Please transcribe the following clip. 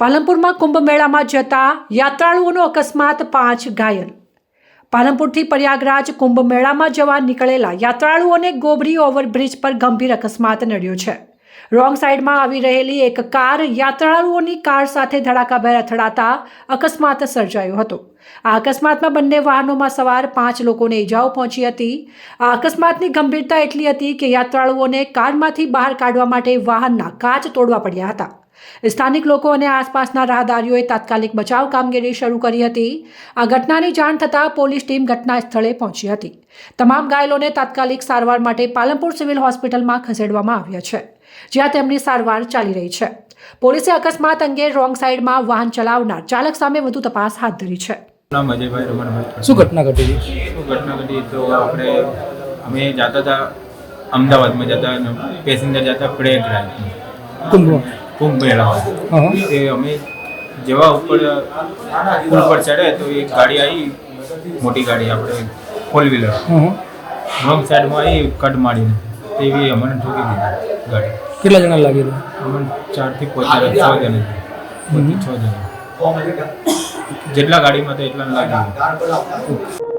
પાલનપુરમાં કુંભ મેળામાં જતા યાત્રાળુઓનો અકસ્માત પાંચ ઘાયલ. પાલનપુરથી પ્રયાગરાજ કુંભ મેળામાં જવા નીકળેલા યાત્રાળુઓને ગોબરી ઓવરબ્રિજ પર ગંભીર અકસ્માત નડ્યો છે. રોંગ સાઈડમાં આવી રહેલી એક કાર યાત્રાળુઓની કાર સાથે ધડાકાભેર અથડાતા અકસ્માત સર્જાયો હતો. આ અકસ્માતમાં બંને વાહનોમાં સવાર પાંચ લોકોને ઈજાઓ પહોંચી હતી. આ અકસ્માતની ગંભીરતા એટલી હતી કે યાત્રાળુઓને કારમાંથી બહાર કાઢવા માટે વાહનના કાચ તોડવા પડ્યા હતા. સ્થાનિક લોકો અને આસપાસના રાહદારીઓએ તાત્કાલિક બચાવ કામગીરી શરૂ કરી હતી. આ ઘટનાની જાણ થતાં પોલીસ ટીમ ઘટના સ્થળે પહોંચી હતી. તમામ ઘાયલોને તાત્કાલિક સારવાર માટે પાલનપુર સિવિલ હોસ્પિટલમાં ખસેડવામાં આવ્યા છે જ્યાં તેમની સારવાર ચાલી રહી છે. પોલીસે અકસ્માત અંગે રોંગ સાઈડમાં વાહન ચલાવનાર ચાલક સામે વધુ તપાસ હાથ ધરી છે. નામ અજયભાઈ રમણભાઈ શું ઘટના ઘટી? શું ઘટના ઘટી? તો આપણે અમે જતા હતા અમદાવાદમાં જતા પેસેન્જર જતા પ્રયાગરાજ કુંભમાં? કુંભ મેળા હોય તે અમે જેવા ઉપર પુલ પર ચડે તો એક ગાડી આવી મોટી ગાડી આપણે ફોર વ્હીલર હા હા રોંગ સાઈડમાં આવી કટ મારીને. તેવી અમને ઠોકી દીધી ગાડી. કેટલા જણા લાગેલા અમને ચારથી જણા છ જણા. છ જણા. જેટલા ગાડીમાં તો એટલા લાગી